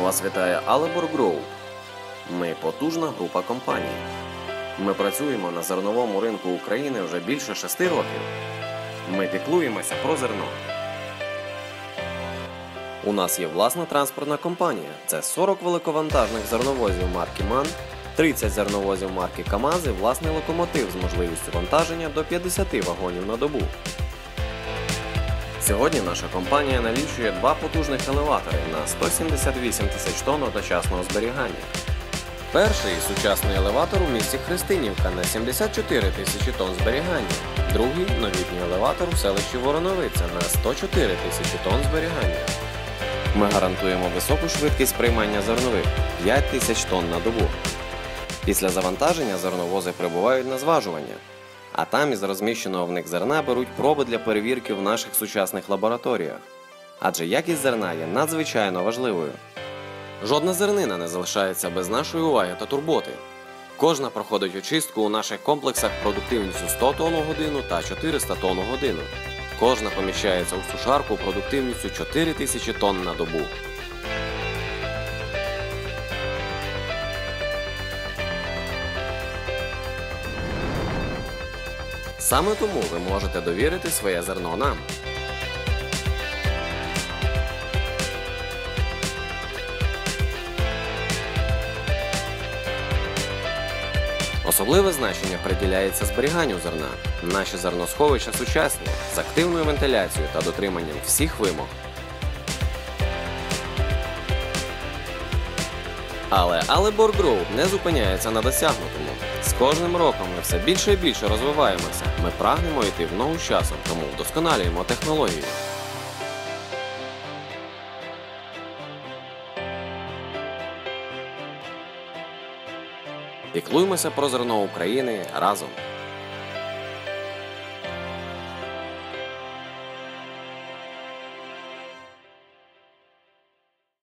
Вас вітає Alebor Group. Ми потужна група компаній. Ми працюємо на зерновому ринку України вже більше шести років. Ми піклуємося про зерно. У нас є власна транспортна компанія. Це 40 великовантажних зерновозів марки МАН, 30 зерновозів марки КАМАЗ і власний локомотив з можливістю вантаження до 50 вагонів на добу. Сьогодні наша компанія налічує два потужних елеватори на 178 тисяч тонн одночасного зберігання. Перший сучасний елеватор у місті Христинівка на 74 тисячі тонн зберігання. Другий новітній елеватор у селищі Вороновиця на 104 тисячі тонн зберігання. Ми гарантуємо високу швидкість приймання зернових 5 тисяч тонн на добу. Після завантаження зерновози прибувають на зважування, а там із розміщеного в них зерна беруть проби для перевірки в наших сучасних лабораторіях. Адже якість зерна є надзвичайно важливою. Жодна зернина не залишається без нашої уваги та турботи. Кожна проходить очистку у наших комплексах продуктивністю 100 тонн у годину та 400 тонн у годину. Кожна поміщається у сушарку продуктивністю 4000 тонн на добу. Саме тому ви можете довірити своє зерно нам. Особливе значення приділяється зберіганню зерна. Наші зерносховища сучасні з активною вентиляцією та дотриманням всіх вимог. Але але Group не зупиняється на досягнутому. З кожним роком ми все більше і більше розвиваємося. Ми прагнемо йти в ногу з часом, тому вдосконалюємо технології. Піклуємося про зерно України разом.